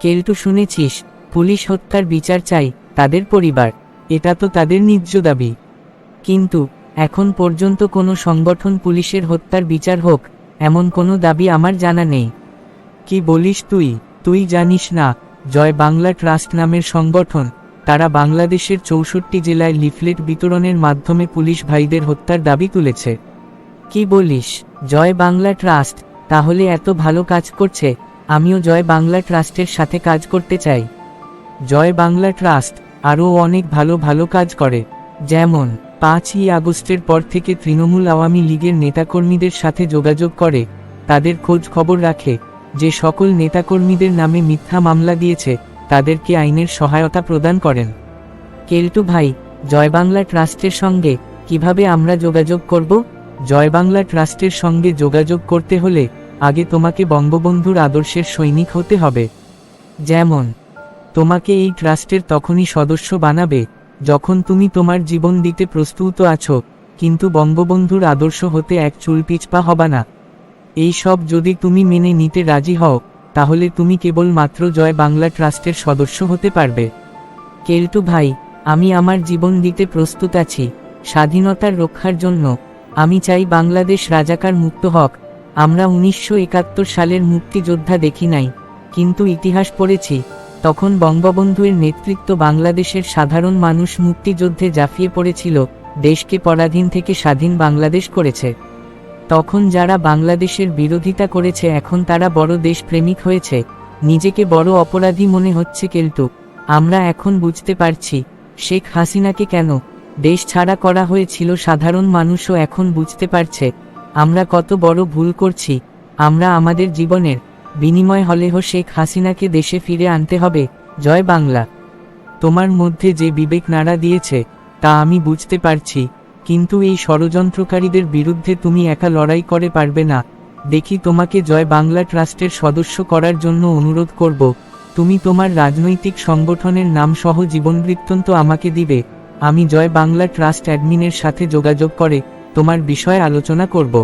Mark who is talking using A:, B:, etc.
A: কেলটু শুনেছিস, পুলিশ হত্যার বিচার চাই তাদের পরিবার, এটা তো তাদের ন্যায্য দাবি। কিন্তু, এখন পর্যন্ত কোনো সংগঠন পুলিশের হত্যার বিচার হোক, এমন কোনো দাবি আমার জানা নেই। কি বলিস তুই? তুই জানিস না, জয় বাংলা ট্রাস্ট নামের সংগঠন, তারা বাংলাদেশের চৌষট্টি জেলায় লিফলেট বিতরণের মাধ্যমে পুলিশ ভাইদের হত্যার দাবি তুলেছে। কি বলিস? জয় বাংলা ট্রাস্ট, তাহলে এত ভালো কাজ করছে আমিও জয় বাংলা ট্রাস্টের সাথে কাজ করতে চাই। জয় বাংলা ট্রাস্ট আরও অনেক ভালো ভালো কাজ করে। যেমন, পাঁচই আগস্টের পর থেকে তৃণমূল আওয়ামী লীগের নেতাকর্মীদের সাথে যোগাযোগ করে, তাদের খোঁজ খবর রাখে, যে সকল নেতাকর্মীদের নামে মিথ্যা মামলা দিয়েছে, তাদেরকে আইনের সহায়তা প্রদান করেন। কেলটু ভাই, জয় বাংলা ট্রাস্টের সঙ্গে কীভাবে আমরা যোগাযোগ করব? জয় বাংলা ট্রাস্টের সঙ্গে যোগাযোগ করতে হলে আগে তোমাকে বঙ্গবন্ধুর আদর্শের সৈনিক হতে হবে। যেমন, তোমাকে এই ট্রাস্টের তখনই সদস্য বানাবে, যখন তুমি তোমার জীবন দিতে প্রস্তুত আছো, কিন্তু বঙ্গবন্ধুর আদর্শ হতে এক চুল পিছপা হবা না। এই সব যদি তুমি মেনে নিতে রাজি হও, তাহলে তুমি কেবল মাত্র জয় বাংলা ট্রাস্টের সদস্য হতে পারবে। কেলটু ভাই, আমি আমার জীবন দিতে প্রস্তুত আছি, স্বাধীনতার রক্ষার জন্য, আমি চাই বাংলাদেশ রাজাকার মুক্ত হক। আমরা উনিশশো একাত্তর সালের মুক্তিযোদ্ধা দেখি নাই, কিন্তু ইতিহাস পড়েছি, তখন বঙ্গবন্ধুর নেতৃত্ব বাংলাদেশের সাধারণ মানুষ মুক্তিযুদ্ধে জাফিয়ে পড়েছিল, দেশকে পরাধীন থেকে স্বাধীন বাংলাদেশ করেছে। তখন যারা বাংলাদেশের বিরোধিতা করেছে এখন তারা বড় দেশপ্রেমিক হয়েছে, নিজেকে বড় অপরাধী মনে হচ্ছে কিন্তু আমরা এখন বুঝতে পারছি, শেখ হাসিনাকে কেন, দেশ ছাড়া করা হয়েছিল সাধারণ মানুষও এখন বুঝতে পারছে আমরা কত বড় ভুল করছি, আমরা আমাদের জীবনের বিনিময় হলেও শেখ হাসিনাকে দেশে ফিরে আনতে হবে, জয় বাংলা। তোমার মধ্যে যে বিবেক নাড়া দিয়েছে, তা আমি বুঝতে পারছি, কিন্তু এই ষড়যন্ত্রকারীদের বিরুদ্ধে তুমি একা লড়াই করে পারবে না। দেখি তোমাকে জয় বাংলা ট্রাস্টের সদস্য করার জন্য অনুরোধ করব, তুমি তোমার রাজনৈতিক সংগঠনের নাম সহ জীবনবৃত্তান্ত আমাকে দিবে, আমি জয় বাংলা ট্রাস্ট অ্যাডমিনের সাথে যোগাযোগ করে তোমার বিষয়ে আলোচনা করব।